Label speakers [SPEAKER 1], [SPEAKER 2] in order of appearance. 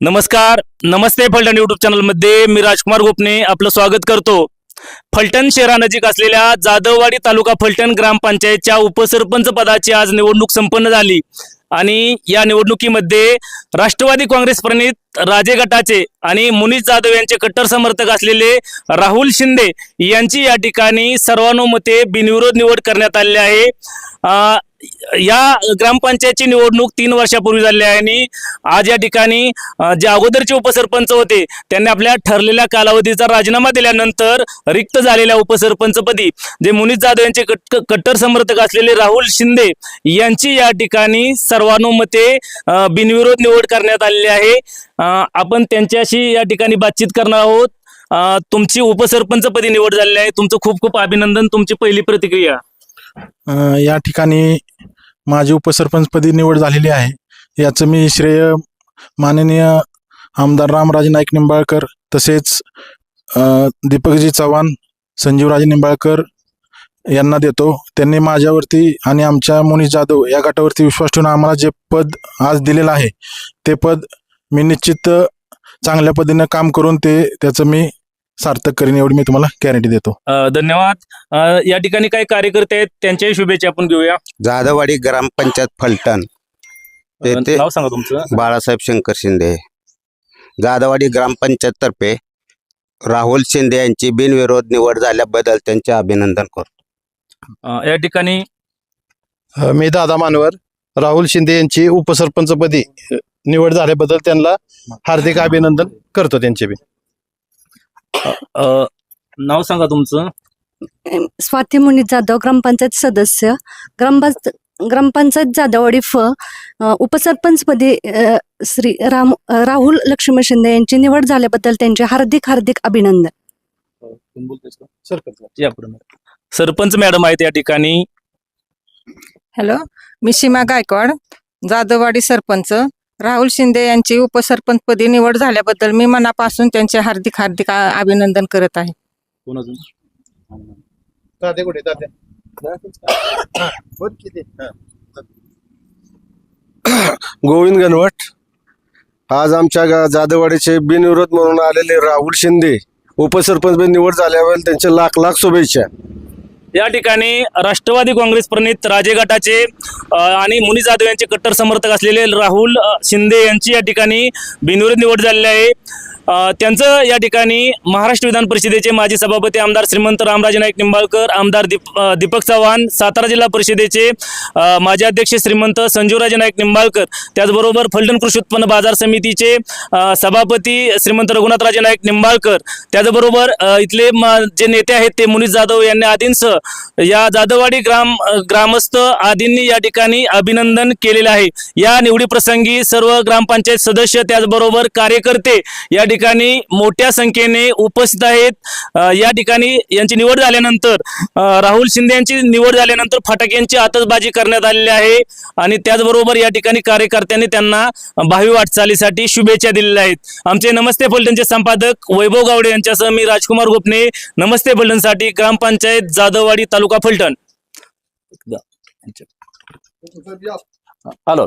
[SPEAKER 1] नमस्कार नमस्ते फलटण युट्यूब चॅनलमध्ये मी राजकुमार गोपने आपलं स्वागत करतो. फलटण शहरानजीक असलेल्या जाधववाडी तालुका फलटण ग्रामपंचायतच्या उपसरपंच पदाची आज निवडणूक संपन्न झाली. आणि या निवडणुकीमध्ये राष्ट्रवादी काँग्रेस प्रणित राजे गटाचे आणि मुनीष जाधव यांचे कट्टर समर्थक असलेले राहुल शिंदे यांची या ठिकाणी सर्वानुमते बिनविरोध निवड करण्यात आलेली आहे. या ग्रामपंचायतची निवडणूक तीन वर्षापूर्वी झाली आहे आणि आज या ठिकाणी जे अगोदरचे उपसरपंच होते त्यांनी आपल्या ठरलेल्या कालावधीचा राजीनामा दिल्यानंतर रिक्त झालेल्या उपसरपंचपदी जे मुनीत जाधव यांचे कट- कट्टर समर्थक असलेले राहुल शिंदे यांची या ठिकाणी सर्वानुमते बिनविरोध निवड करण्यात आलेली आहे. आपण त्यांच्याशी या ठिकाणी बातचीत करणार आहोत. तुमची उपसरपंचपदी निवड झालेली आहे. तुमचं खूप खूप अभिनंदन. तुमची पहिली प्रतिक्रिया.
[SPEAKER 2] या ठिकाणी माझी उपसरपंचपदी निवड झालेली आहे. याचं मी श्रेय माननीय आमदार रामराजे नाईक निंबाळकर तसेच दीपकजी चव्हाण संजीवराजे निंबाळकर यांना देतो. त्यांनी माझ्यावरती आणि आमच्या मुनी जाधव या गटावरती विश्वास ठेवून आम्हाला जे पद आज दिलेलं आहे ते पद मी निश्चित चांगल्या पद्धतीनं काम करून ते त्याचं मी सार्थक करीन एवढी मी तुम्हाला गॅरंटी देतो.
[SPEAKER 1] अ, धन्यवाद. अ, या ठिकाणी काही कार्यकर्ते आहेत त्यांच्याही शुभेच्छा आपण घेऊया.
[SPEAKER 3] जाधववाडी ग्रामपंचायत फलटण.
[SPEAKER 1] अ,
[SPEAKER 3] येथे
[SPEAKER 1] नाव सांगा तुमचं.
[SPEAKER 3] बाळासाहेब शंकर शिंदे. जाधववाडी ग्रामपंचायत तर्फे राहुल शिंदे यांची बिनविरोध निवड झाल्याबद्दल त्यांचे अभिनंदन करतो.
[SPEAKER 1] अ, या ठिकाणी
[SPEAKER 4] अ, मी दादा मानवर राहुल शिंदे यांची उपसरपंचपदी अ, निवड झाल्याबद्दल त्यांना हार्दिक अभिनंदन करतो त्यांचे बी.
[SPEAKER 1] अ, नाव सांगा तुमचं.
[SPEAKER 5] स्वाती मुनीत जाधव ग्रामपंचायत सदस्य. ग्रामपंच ग्रामपंचायत जाधववाडी फ. अ, उपसरपंचपदी अ, श्री राम अ, राहुल लक्ष्मण शिंदे यांची निवड झाल्याबद्दल त्यांचे हार्दिक हार्दिक अभिनंदन. या पुढे. सरपंच मॅडम आहेत या ठिकाणी.
[SPEAKER 6] हॅलो मी सीमा गायकवाड जाधववाडी सरपंच. राहुल शिंदे यांची उपसरपंचपदी निवड झाल्याबद्दल मी मनापासून त्यांचे हार्दिक हार्दिक आ- अभिनंदन करत आहे.
[SPEAKER 1] कोण अजून?
[SPEAKER 7] गोविंद गणवट आज आमच्या गा- जाधववाडीचे बिनविरोध म्हणून आलेले राहुल शिंदे उपसरपंच निवड झाल्यावर त्यांचे लाख लाख शुभेच्छा.
[SPEAKER 1] या ठिकाणी राष्ट्रवादी काँग्रेस प्रणित राजे गटाचे आणि मुनी जाधव यांचे कट्टर समर्थक असलेले राहुल शिंदे यांची या ठिकाणी बिनविरोध निवड झालेली आहे. त्यांचं या ठिकाणी महाराष्ट्र विधान परिषदेचे माजी सभापती आमदार श्रीमंत रामराजे नाईक निंबाळकर आमदार दीप दीपक चव्हाण सातारा जिल्हा परिषदेचे माजी अध्यक्ष श्रीमंत संजीवराजे नाईक निंबाळकर त्याचबरोबर फलटण कृषी उत्पन्न बाजार समितीचे सभापती श्रीमंत रघुनाथराजे नाईक निंबाळकर त्याचबरोबर इथले जे नेते आहेत ते मुनीष जाधव यांनी आदींसह या जाधववाडी ग्राम ग्रामस्थ आदींनी या ठिकाणी अभिनंदन केलेलं आहे. या निवडी प्रसंगी सर्व ग्रामपंचायत सदस्य त्याचबरोबर कार्यकर्ते या ठिकाणी मोठ्या संख्येने उपस्थित आहेत. या ठिकाणी यांची निवड झाल्यानंतर राहुल शिंदे यांची निवड झाल्यानंतर फटाक्यांची आतषबाजी करण्यात आलेली आहे. आणि त्याचबरोबर या ठिकाणी कार्यकर्त्यांनी त्यांना भावी वाटचालीसाठी शुभेच्छा दिलेल्या आहेत. आमचे नमस्ते फलटणचे संपादक वैभव गावडे यांच्यासह मी राजकुमार गोपने. नमस्ते फलटणसाठी ग्रामपंचायत जाधववाडी तालुका फलटण. हॅलो.